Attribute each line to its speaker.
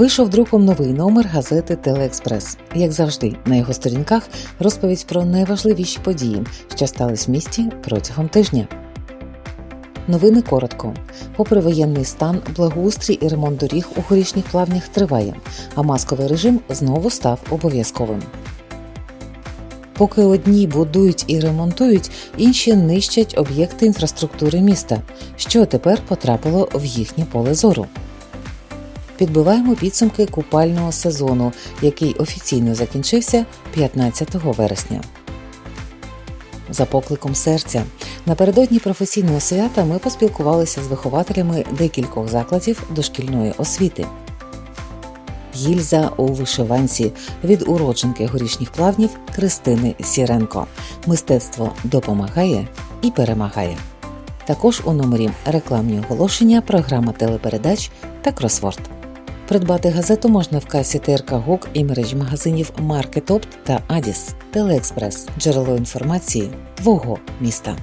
Speaker 1: Вийшов друком новий номер газети Телеекспрес. Як завжди, на його сторінках розповідь про найважливіші події, що стались в місті протягом тижня. Новини коротко. Попри воєнний стан, благоустрій і ремонт доріг у горішніх плавнях триває, а масковий режим знову став обов'язковим. Поки одні будують і ремонтують, інші нищать об'єкти інфраструктури міста, що тепер потрапило в їхнє поле зору. Підбиваємо підсумки купального сезону, який офіційно закінчився 15 вересня. За покликом серця напередодні професійного свята ми поспілкувалися з вихователями декількох закладів дошкільної освіти. Гільза у вишиванці від уродженки горішніх плавнів Кристини Сіренко. Мистецтво допомагає і перемагає. Також у номері рекламні оголошення, програма телепередач та кросворд. Придбати газету можна в касі ТРК ГУК і мережі магазинів Маркетопт та Адіс. Телеекспрес джерело інформації твого міста.